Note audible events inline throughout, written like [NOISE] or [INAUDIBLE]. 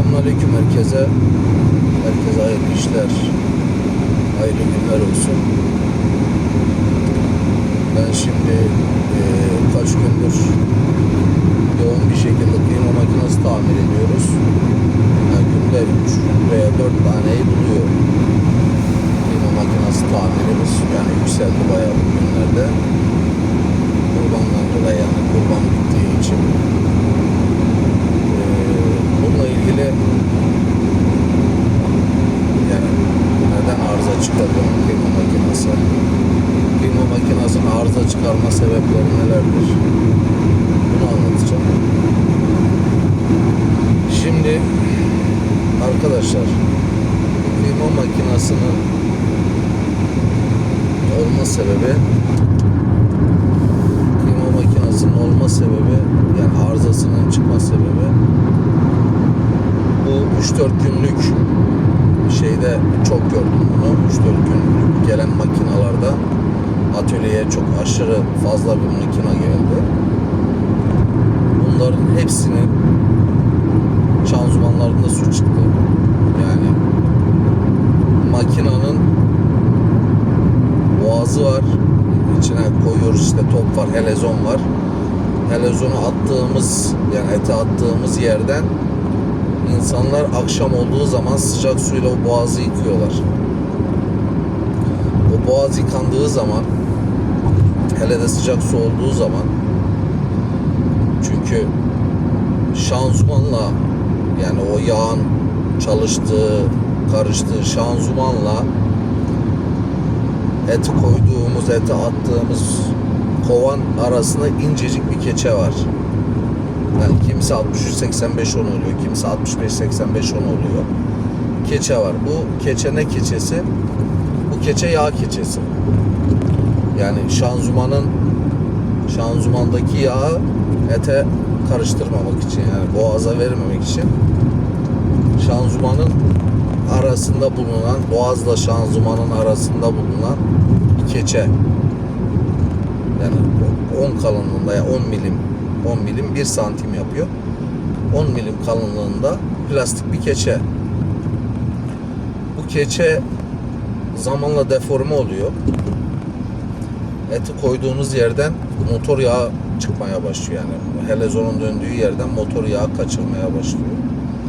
Selamünaleyküm herkese. Herkese hayırlı işler, hayırlı günler olsun. Ben şimdi eee, kaç gündür yoğun bir şekilde klima makinesi tamir ediyoruz. Yani günde 3 veya 4 taneyi buluyor. Klima makinesi tamirimiz yani yükseldi bayağı bu günlerde. Kurbandan dolayı yani kurban bittiği için. Bununla ilgili yani neden arıza çıkarıyor klima makinesi? Klima makinesinin arıza çıkarma sebepleri nelerdir? Bunu anlatacağım. Şimdi arkadaşlar klima makinesinin olma sebebi klima makinesinin olma sebebi yani arızasının çıkma sebebi bu 3-4 günlük şeyde çok gördüm bunu. 3-4 günlük gelen makinalarda atölyeye çok aşırı fazla bir makina geldi. Bunların hepsinin şanzımanlarında su çıktı. Yani makinanın boğazı var. İçine koyuyoruz işte top var, helezon var. Helezonu attığımız yani ete attığımız yerden insanlar akşam olduğu zaman sıcak suyla o boğazı yıkıyorlar. O boğaz yıkandığı zaman hele de sıcak su olduğu zaman çünkü şanzımanla yani o yağın çalıştığı, karıştığı şanzımanla eti koyduğumuz, ete attığımız kovan arasında incecik bir keçe var. Yani kimisi 63-85 on oluyor, kimisi 65-85 on oluyor. Keçe var. Bu keçe ne keçesi? Bu keçe yağ keçesi. Yani şanzımanın şanzımandaki yağı ete karıştırmamak için yani boğaza vermemek için şanzımanın arasında bulunan boğazla şanzımanın arasında bulunan keçe yani 10 kalınlığında ya 10 milim 10 milim 1 santim yapıyor. 10 milim kalınlığında plastik bir keçe. Bu keçe zamanla deforme oluyor. Eti koyduğunuz yerden motor yağı çıkmaya başlıyor yani. Helezonun döndüğü yerden motor yağı kaçırmaya başlıyor.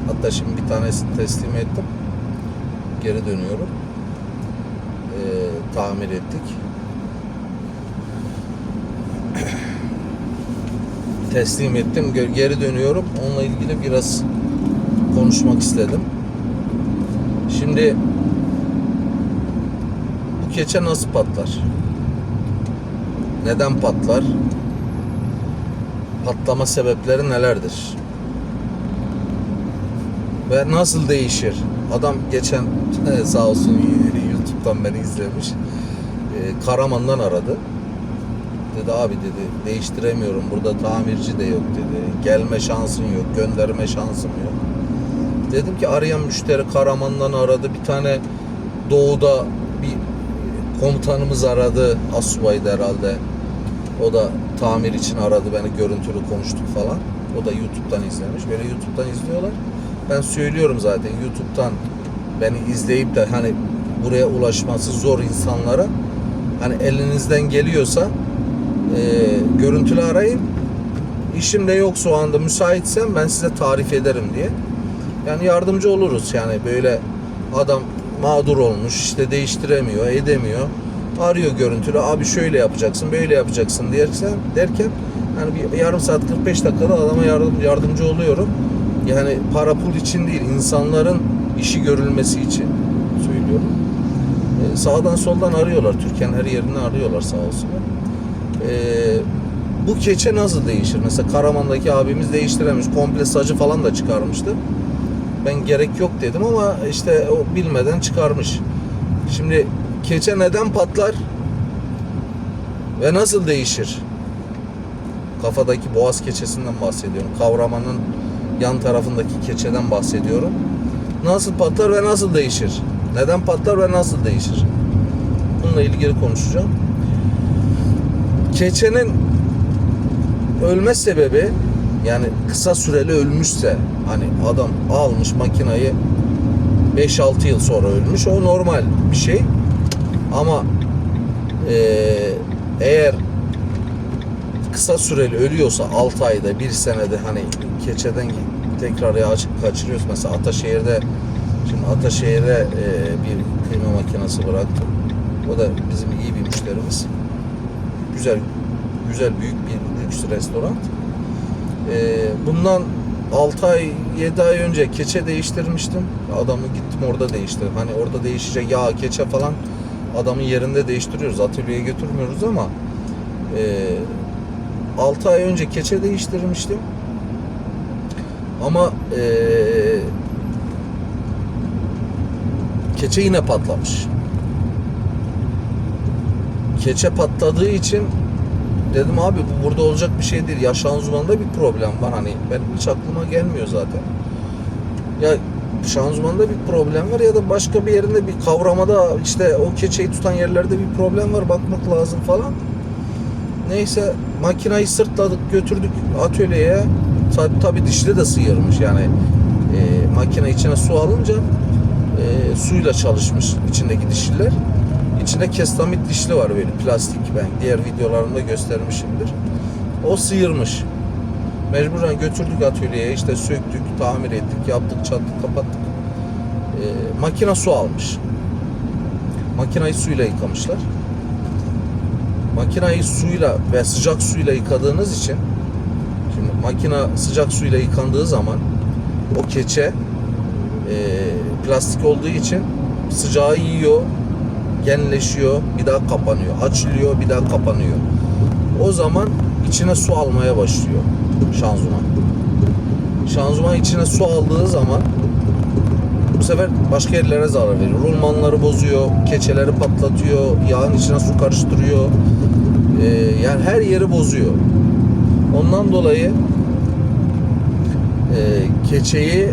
Hatta şimdi bir tanesini teslim ettim. Geri dönüyorum. Ee, tamir ettik teslim ettim geri dönüyorum onunla ilgili biraz konuşmak istedim şimdi bu keçe nasıl patlar neden patlar? Patlama sebepleri nelerdir? Ve nasıl değişir? Adam geçen [LAUGHS] sağ olsun [LAUGHS] YouTube'dan beni izlemiş. Ee, Karaman'dan aradı. Dedi abi dedi değiştiremiyorum. Burada tamirci de yok dedi. Gelme şansın yok. Gönderme şansım yok. Dedim ki arayan müşteri Karaman'dan aradı. Bir tane doğuda bir komutanımız aradı. Asubay'dı herhalde. O da tamir için aradı beni görüntülü konuştuk falan. O da YouTube'dan izlemiş. Böyle YouTube'dan izliyorlar. Ben söylüyorum zaten YouTube'dan beni izleyip de hani buraya ulaşması zor insanlara hani elinizden geliyorsa e, görüntülü arayın. İşim de yoksa o anda müsaitsem ben size tarif ederim diye. Yani yardımcı oluruz yani böyle adam mağdur olmuş işte değiştiremiyor edemiyor arıyor görüntülü abi şöyle yapacaksın böyle yapacaksın dersen derken yani bir yarım saat 45 dakikada adama yardım, yardımcı oluyorum. Yani para pul için değil insanların işi görülmesi için söylüyorum. Ee, sağdan soldan arıyorlar Türkiye'nin her yerini arıyorlar sağ olsunlar. Ee, bu keçe nasıl değişir? Mesela Karaman'daki abimiz değiştiremiş. Komple sacı falan da çıkarmıştı. Ben gerek yok dedim ama işte o bilmeden çıkarmış. Şimdi keçe neden patlar? Ve nasıl değişir? Kafadaki boğaz keçesinden bahsediyorum. Kavramanın yan tarafındaki keçeden bahsediyorum. Nasıl patlar ve nasıl değişir? Neden patlar ve nasıl değişir? Bununla ilgili konuşacağım. Keçenin ölme sebebi Yani kısa süreli ölmüşse hani adam almış makinayı 5-6 yıl sonra ölmüş o normal bir şey. Ama eee, eğer kısa süreli ölüyorsa 6 ayda 1 senede hani keçeden tekrar yağ kaçırıyoruz. Mesela Ataşehir'de şimdi Ataşehir'e eee, bir kıyma makinesi bıraktım. O da bizim iyi bir müşterimiz. Güzel güzel büyük bir lüks restoran. Eee, bundan 6 ay 7 ay önce keçe değiştirmiştim. Adamı gittim orada değiştirdim. Hani orada değişecek yağ keçe falan adamın yerinde değiştiriyoruz. Atölyeye götürmüyoruz ama eee 6 ay önce keçe değiştirmiştim. Ama eee keçe yine patlamış. Keçe patladığı için dedim abi bu burada olacak bir şey değil. Ya şanzımanda bir problem var. Hani ben hiç aklıma gelmiyor zaten. Ya şanzımanda bir problem var ya da başka bir yerinde bir kavramada işte o keçeyi tutan yerlerde bir problem var. Bakmak lazım falan. Neyse makinayı sırtladık götürdük atölyeye. Tabi, tabi dişli de sıyırmış yani e, makine içine su alınca e, suyla çalışmış içindeki dişliler. İçinde kestamit dişli var böyle plastik ben diğer videolarımda göstermişimdir. O sıyırmış. Mecburen götürdük atölyeye işte söktük, tamir ettik, yaptık, çattık, kapattık. E, makine su almış. Makinayı suyla yıkamışlar makinayı suyla ve sıcak suyla yıkadığınız için şimdi makina sıcak suyla yıkandığı zaman o keçe e, plastik olduğu için sıcağı yiyor, genleşiyor, bir daha kapanıyor. Açılıyor, bir daha kapanıyor. O zaman içine su almaya başlıyor şanzıman. Şanzıman içine su aldığı zaman bu sefer başka yerlere zarar veriyor. Rulmanları bozuyor, keçeleri patlatıyor, yağın içine su karıştırıyor. Ee, yani her yeri bozuyor. Ondan dolayı e, keçeyi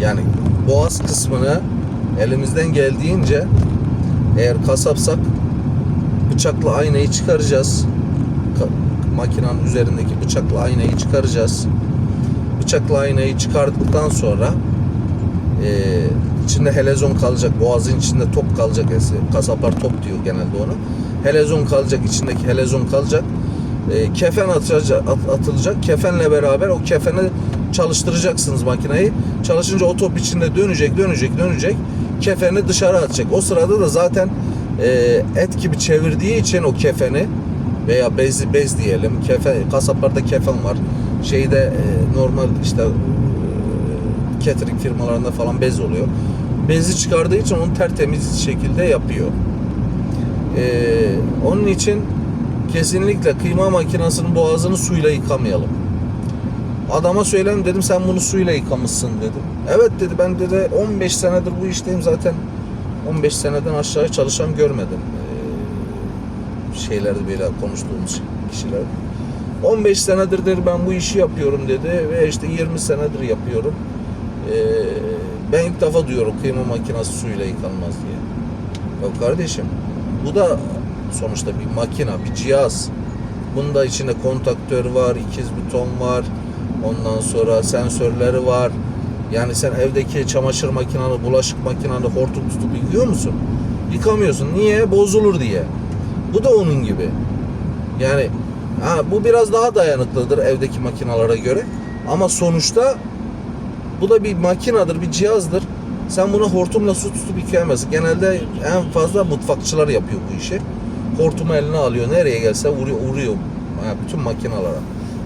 yani boğaz kısmını elimizden geldiğince eğer kasapsak bıçakla aynayı çıkaracağız. Ka- makinenin üzerindeki bıçakla aynayı çıkaracağız. Bıçakla aynayı çıkardıktan sonra e, içinde helezon kalacak, boğazın içinde top kalacak. Kasaplar top diyor genelde ona. Helezon kalacak, içindeki helezon kalacak. E, kefen atacak, at- atılacak. Kefenle beraber o kefeni çalıştıracaksınız makineyi. Çalışınca o top içinde dönecek, dönecek, dönecek. Kefeni dışarı atacak. O sırada da zaten e, et gibi çevirdiği için o kefeni veya bez bez diyelim. Kefen, kasaplarda kefen var. Şeyde e, normal işte e, catering firmalarında falan bez oluyor. Bezi çıkardığı için onu tertemiz şekilde yapıyor. Ee, onun için kesinlikle kıyma makinesinin boğazını suyla yıkamayalım. Adama söyledim dedim sen bunu suyla yıkamışsın dedim. Evet dedi ben dedi 15 senedir bu işteyim zaten 15 seneden aşağı çalışan görmedim. Ee, şeylerde böyle konuştuğumuz kişiler. 15 senedir dedi ben bu işi yapıyorum dedi ve işte 20 senedir yapıyorum. Ee, ben ilk defa diyorum kıyma makinesi suyla yıkanmaz diye. Ya kardeşim bu da sonuçta bir makina, bir cihaz. Bunda içinde kontaktör var, ikiz buton var. Ondan sonra sensörleri var. Yani sen evdeki çamaşır makinanı, bulaşık makinanı hortum tutup yıkıyor musun? Yıkamıyorsun. Niye? Bozulur diye. Bu da onun gibi. Yani ha, bu biraz daha dayanıklıdır evdeki makinalara göre. Ama sonuçta bu da bir makinadır, bir cihazdır. Sen bunu hortumla su tutup yıkayamazsın. Genelde en fazla mutfakçılar yapıyor bu işi. Hortumu eline alıyor. Nereye gelse vuruyor. vuruyor. Yani bütün makinalara.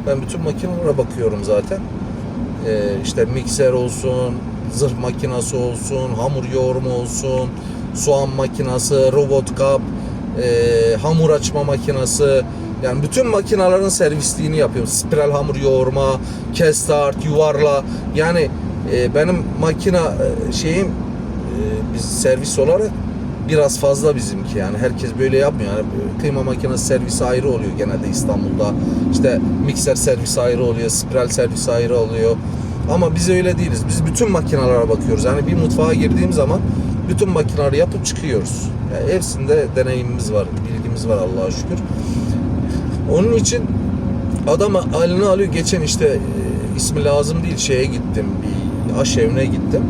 Ben bütün makinalara bakıyorum zaten. Ee, işte mikser olsun, zırh makinası olsun, hamur yoğurma olsun, soğan makinası, robot kap, e, hamur açma makinası. Yani bütün makinaların servisliğini yapıyorum. Spiral hamur yoğurma, kestart, yuvarla. Yani e, benim makina e, şeyim e, biz servis olarak biraz fazla bizimki yani herkes böyle yapmıyor. Yani kıyma makinesi servisi ayrı oluyor genelde İstanbul'da. İşte mikser servisi ayrı oluyor, spiral servisi ayrı oluyor. Ama biz öyle değiliz. Biz bütün makinalara bakıyoruz. Yani bir mutfağa girdiğim zaman bütün makinaları yapıp çıkıyoruz. Yani hepsinde deneyimimiz var, bilgimiz var Allah'a şükür. Onun için adam haline alıyor. Geçen işte e, ismi lazım değil şeye gittim bir aşevine gittim.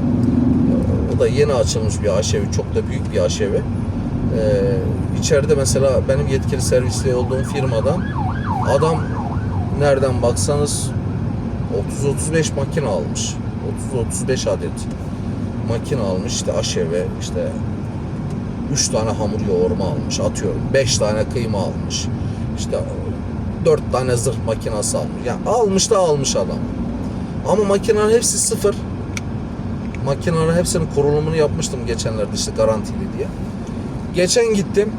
Da yeni açılmış bir aşevi çok da büyük bir aşevi. Ee, içeride mesela benim yetkili servisli olduğum firmadan adam nereden baksanız 30-35 makine almış. 30-35 adet makine almış işte aşeve işte 3 tane hamur yoğurma almış atıyorum 5 tane kıyma almış işte 4 tane zırh makinası almış yani almış da almış adam ama makinenin hepsi sıfır makinenin hepsinin kurulumunu yapmıştım geçenlerde işte garantili diye geçen gittim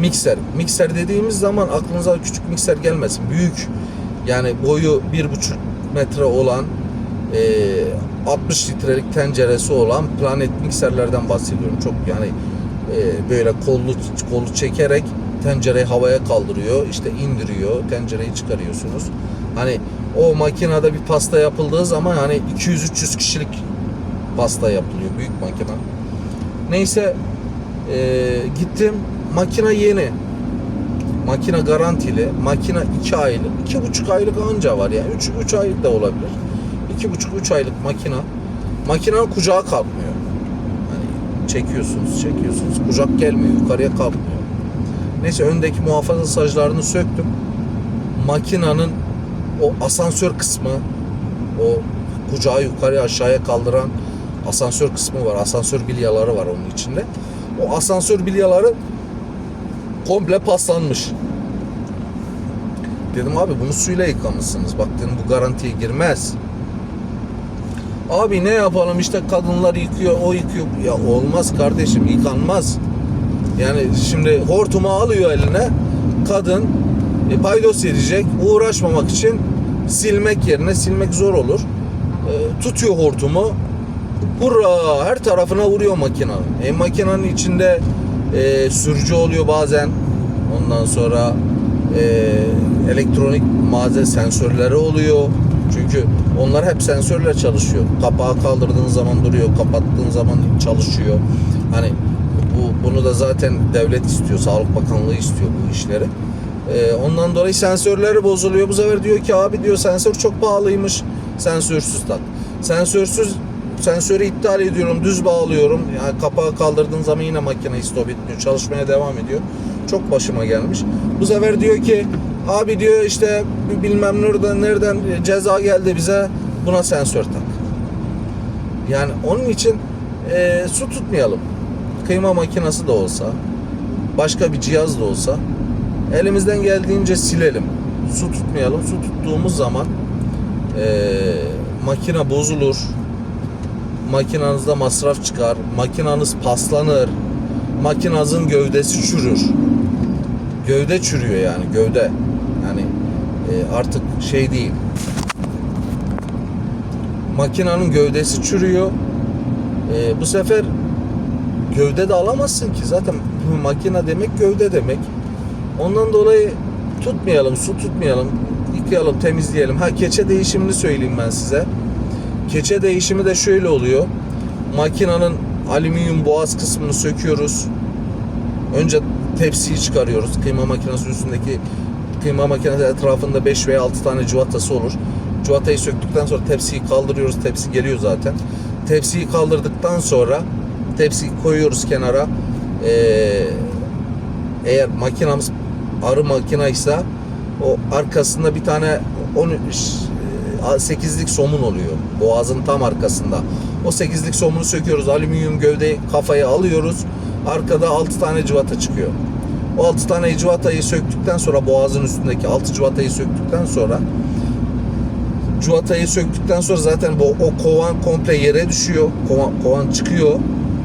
mikser mikser dediğimiz zaman aklınıza küçük mikser gelmesin büyük yani boyu 1,5 metre olan e, 60 litrelik tenceresi olan planet mikserlerden bahsediyorum. Çok yani e, böyle kollu kolu çekerek tencereyi havaya kaldırıyor, işte indiriyor, tencereyi çıkarıyorsunuz. Hani o makinede bir pasta yapıldığı zaman hani 200-300 kişilik pasta yapılıyor büyük makine. Neyse e, gittim makine yeni. Makine garantili. Makine 2 aylık. 2,5 aylık anca var yani. 3 3 aylık da olabilir. 2,5-3 aylık makina. Makinenin kucağı kalkmıyor. Hani çekiyorsunuz, çekiyorsunuz. Kucak gelmiyor, yukarıya kalkmıyor. Neyse öndeki muhafaza saclarını söktüm. Makinenin o asansör kısmı, o kucağı yukarıya aşağıya kaldıran asansör kısmı var. Asansör bilyaları var onun içinde. O asansör bilyaları komple paslanmış. Dedim abi bunu suyla yıkamışsınız. Bak dedim bu garantiye girmez. Abi ne yapalım işte kadınlar yıkıyor, o yıkıyor. Ya olmaz kardeşim yıkanmaz. Yani şimdi hortumu alıyor eline. Kadın e, paydos edecek. Uğraşmamak için silmek yerine silmek zor olur. E, tutuyor hortumu. Hurra her tarafına vuruyor makinenin. E, makinenin içinde e, sürücü oluyor bazen. Ondan sonra e, elektronik malzeme sensörleri oluyor. Çünkü onlar hep sensörle çalışıyor. Kapağı kaldırdığın zaman duruyor, kapattığın zaman çalışıyor. Hani bu bunu da zaten devlet istiyor, Sağlık Bakanlığı istiyor bu işleri. E, ondan dolayı sensörleri bozuluyor. Bu sefer diyor ki abi diyor sensör çok pahalıymış. Sensörsüz tak. Sensörsüz sensörü iptal ediyorum, düz bağlıyorum. Yani kapağı kaldırdığın zaman yine makine stop etmiyor, çalışmaya devam ediyor. Çok başıma gelmiş. Bu sefer diyor ki abi diyor işte bilmem nereden nereden ceza geldi bize buna sensör tak. Yani onun için e, su tutmayalım. Kıyma makinesi de olsa, başka bir cihaz da olsa elimizden geldiğince silelim. Su tutmayalım. Su tuttuğumuz zaman e, makine bozulur, makinanızda masraf çıkar, makinanız paslanır, makinanızın gövdesi çürür. Gövde çürüyor yani gövde. Yani e, artık şey değil. Makinanın gövdesi çürüyor. E, bu sefer gövde de alamazsın ki. Zaten bu makine demek gövde demek. Ondan dolayı tutmayalım, su tutmayalım, yıkayalım, temizleyelim. Ha keçe değişimini söyleyeyim ben size. Keçe değişimi de şöyle oluyor. Makinenin alüminyum boğaz kısmını söküyoruz. Önce tepsiyi çıkarıyoruz. Kıyma makinesi üstündeki kıyma makinesi etrafında 5 veya 6 tane civatası olur. Civatayı söktükten sonra tepsiyi kaldırıyoruz. Tepsi geliyor zaten. Tepsiyi kaldırdıktan sonra tepsiyi koyuyoruz kenara. Ee, eğer makinamız arı makinaysa o arkasında bir tane 13 8'lik somun oluyor. Boğazın tam arkasında. O 8'lik somunu söküyoruz. Alüminyum gövdeyi kafayı alıyoruz. Arkada 6 tane cıvata çıkıyor. O 6 tane cıvatayı söktükten sonra boğazın üstündeki 6 cıvatayı söktükten sonra cıvatayı söktükten sonra zaten bu o kovan komple yere düşüyor. Kovan, kovan çıkıyor.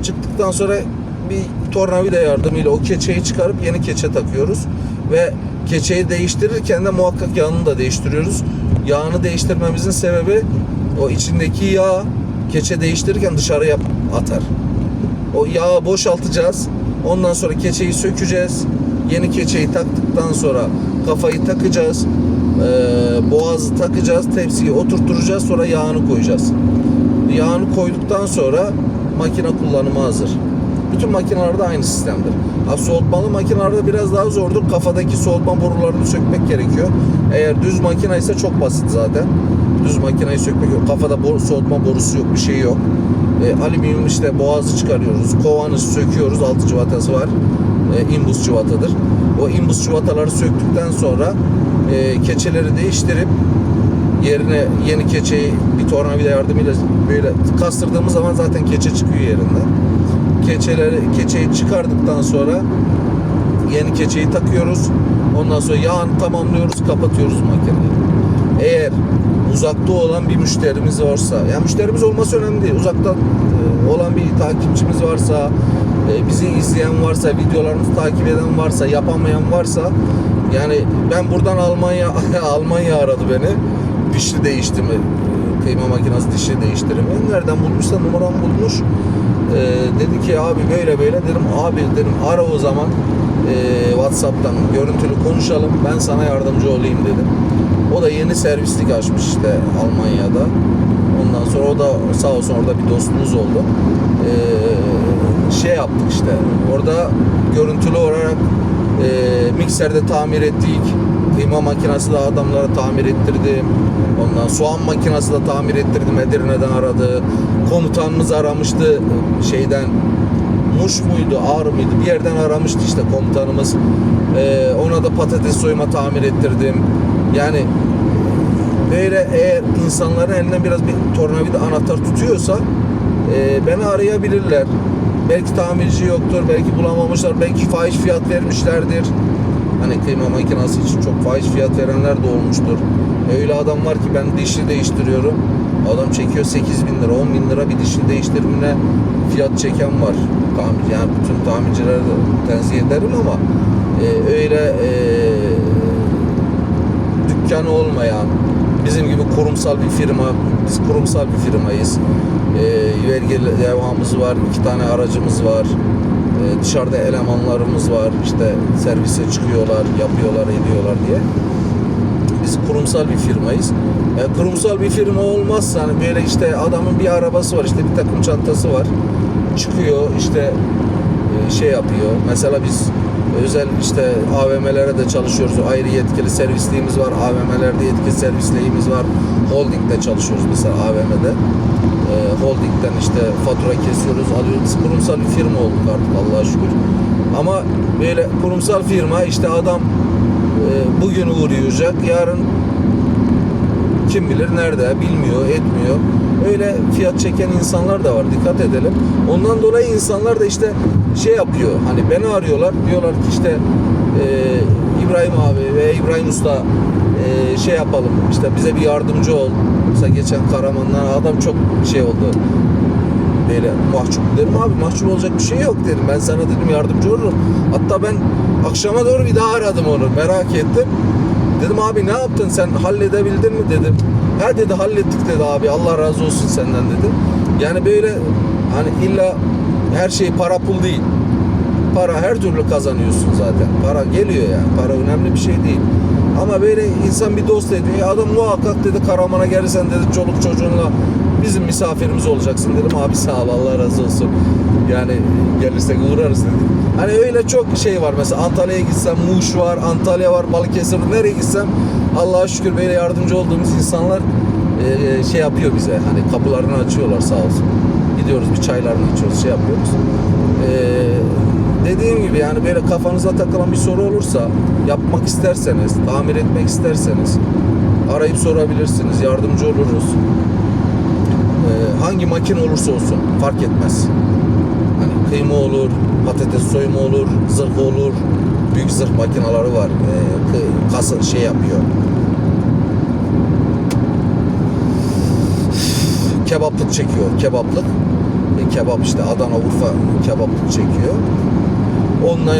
Çıktıktan sonra bir tornavida yardımıyla o keçeyi çıkarıp yeni keçe takıyoruz ve keçeyi değiştirirken de muhakkak yağını da değiştiriyoruz. Yağını değiştirmemizin sebebi o içindeki yağ keçe değiştirirken dışarıya atar. O yağı boşaltacağız. Ondan sonra keçeyi sökeceğiz. Yeni keçeyi taktıktan sonra kafayı takacağız. Ee, boğazı takacağız. Tepsiyi oturtturacağız. Sonra yağını koyacağız. Yağını koyduktan sonra makine kullanıma hazır. Bütün makinelerde aynı sistemdir. Ha, soğutmalı makinelerde biraz daha zordur. Kafadaki soğutma borularını sökmek gerekiyor. Eğer düz makine ise çok basit zaten. düz makineyi sökmek yok. Kafada boru, soğutma borusu yok. Bir şey yok. E, alüminyum işte boğazı çıkarıyoruz. Kovanı söküyoruz. Altı cıvatası var. E, imbus cıvatadır. O imbus cıvataları söktükten sonra e, keçeleri değiştirip yerine yeni keçeyi bir tornavida yardımıyla böyle kastırdığımız zaman zaten keçe çıkıyor yerinden. Keçeleri keçeyi çıkardıktan sonra yeni keçeyi takıyoruz. Ondan sonra yağını tamamlıyoruz, kapatıyoruz makineyi. Eğer uzakta olan bir müşterimiz varsa, yani müşterimiz olması önemli değil. Uzaktan e, olan bir takipçimiz varsa, e, bizi izleyen varsa, videolarımızı takip eden varsa, yapamayan varsa, yani ben buradan Almanya [LAUGHS] Almanya aradı beni. Dişli değişti mi? Kıyma makinesi dişli değiştirimi. Nereden bulmuşsa numaramı bulmuş. E, dedi ki abi böyle böyle dedim abi dedim ara o zaman e, Whatsapp'tan görüntülü konuşalım ben sana yardımcı olayım dedim. O da yeni servislik açmış işte Almanya'da. Ondan sonra o da sağ olsun orada bir dostumuz oldu. Ee, şey yaptık işte orada görüntülü olarak e, mikserde tamir ettik. Kıyma makinesi de adamlara tamir ettirdim. Ondan soğan makinesi de tamir ettirdim. Edirne'den aradı. Komutanımız aramıştı şeyden Muş muydu, Ağrı mıydı? Bir yerden aramıştı işte komutanımız. Ee, ona da patates soyma tamir ettirdim. Yani böyle eğer insanların eline biraz bir tornavida anahtar tutuyorsa e, beni arayabilirler. Belki tamirci yoktur, belki bulamamışlar, belki fahiş fiyat vermişlerdir. Hani kıyma makinesi için çok fahiş fiyat verenler de olmuştur. Öyle adam var ki ben dişli değiştiriyorum. Adam çekiyor 8 bin lira, 10 bin lira bir dişli değiştirmene fiyat çeken var. Tamir, yani bütün tamircilere de tenzih ederim ama e, öyle e, dükkanı olmayan, bizim gibi kurumsal bir firma, biz kurumsal bir firmayız. E, vergi levhamız var, iki tane aracımız var. E, dışarıda elemanlarımız var. İşte servise çıkıyorlar, yapıyorlar, ediyorlar diye. Biz kurumsal bir firmayız. E, kurumsal bir firma olmazsa hani böyle işte adamın bir arabası var, işte bir takım çantası var. Çıkıyor işte e, şey yapıyor. Mesela biz özel işte AVM'lere de çalışıyoruz. Ayrı yetkili servisliğimiz var. AVM'lerde yetkili servisliğimiz var. Holding'de çalışıyoruz mesela AVM'de. E, holding'den işte fatura kesiyoruz, alıyoruz. Kurumsal bir firma olduk artık Allah'a şükür. Ama böyle kurumsal firma işte adam e, bugün uğrayacak, yarın kim bilir nerede bilmiyor etmiyor. Öyle fiyat çeken insanlar da var dikkat edelim. Ondan dolayı insanlar da işte şey yapıyor hani beni arıyorlar. Diyorlar ki işte e, İbrahim abi ve İbrahim Usta e, şey yapalım. İşte bize bir yardımcı ol. Mesela geçen Karaman'dan adam çok şey oldu. Böyle mahcup dedim abi mahcup olacak bir şey yok dedim. Ben sana dedim yardımcı olurum. Hatta ben akşama doğru bir daha aradım onu. Merak ettim Dedim abi ne yaptın sen halledebildin mi dedim. Ha dedi hallettik dedi abi Allah razı olsun senden dedi. Yani böyle hani illa her şey para pul değil. Para her türlü kazanıyorsun zaten. Para geliyor yani. Para önemli bir şey değil. Ama böyle insan bir dost ediyor. Adam muhakkak dedi Karaman'a gelirsen dedi çoluk çocuğunla bizim misafirimiz olacaksın dedim. Abi sağ ol Allah razı olsun. Yani gelirsek uğrarız dedim. Hani öyle çok şey var mesela Antalya'ya gitsem Muş var, Antalya var, Balıkesir nereye gitsem Allah'a şükür böyle yardımcı olduğumuz insanlar e, şey yapıyor bize. Hani kapılarını açıyorlar sağ olsun. Gidiyoruz bir çaylarını içiyoruz, şey yapıyoruz. Eee dediğim gibi yani böyle kafanıza takılan bir soru olursa yapmak isterseniz, tamir etmek isterseniz arayıp sorabilirsiniz. Yardımcı oluruz. Ee, hangi makine olursa olsun fark etmez. Hani kıyma olur, patates soyma olur, zırh olur. Büyük zırh makineleri var. Ee, kı- kasa şey yapıyor. Kebaplık çekiyor. Kebaplık. E, kebap işte Adana, Urfa kebaplık çekiyor. Onunla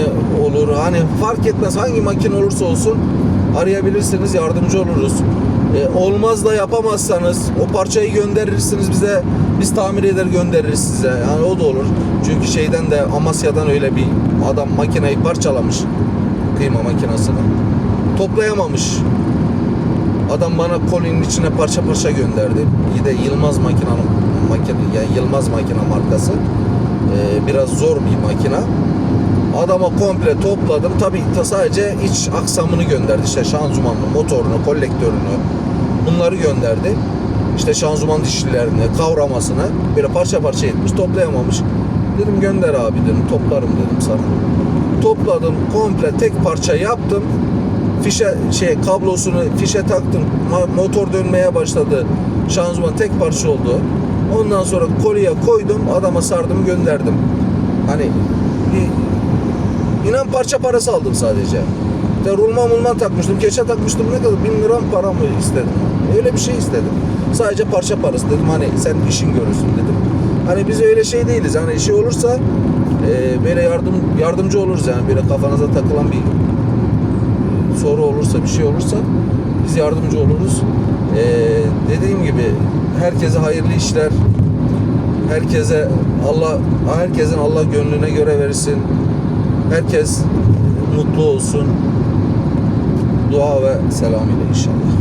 olur. Hani fark etmez hangi makine olursa olsun arayabilirsiniz yardımcı oluruz. E, olmaz da yapamazsanız o parçayı gönderirsiniz bize biz tamir eder göndeririz size. Yani o da olur. Çünkü şeyden de Amasya'dan öyle bir adam makineyi parçalamış. Kıyma makinesini. Toplayamamış. Adam bana kolinin içine parça parça gönderdi. Bir de Yılmaz makinenin makine yani Yılmaz makine markası. Ee, biraz zor bir makine. Adama komple topladım. Tabii ta sadece iç aksamını gönderdi. İşte şanzımanını, motorunu, kolektörünü bunları gönderdi. işte şanzıman dişlilerini, kavramasını böyle parça parça etmiş, toplayamamış. Dedim gönder abi dedim, toplarım dedim sana. Topladım, komple tek parça yaptım. Fişe şey kablosunu fişe taktım. Motor dönmeye başladı. Şanzıman tek parça oldu. Ondan sonra kolye koydum, adama sardım, gönderdim. Hani inan parça parası aldım sadece. De rulman mulman takmıştım. Geçe takmıştım ne kadar? Bin lira para mı istedim? Öyle bir şey istedim. Sadece parça parası dedim. Hani sen işin görürsün dedim. Hani biz öyle şey değiliz. Hani işi olursa e, böyle yardım yardımcı oluruz yani. Böyle kafanıza takılan bir soru olursa bir şey olursa biz yardımcı oluruz. E, dediğim gibi herkese hayırlı işler. Herkese Allah herkesin Allah gönlüne göre versin. Herkes mutlu olsun. Dua ve selam ile inşallah.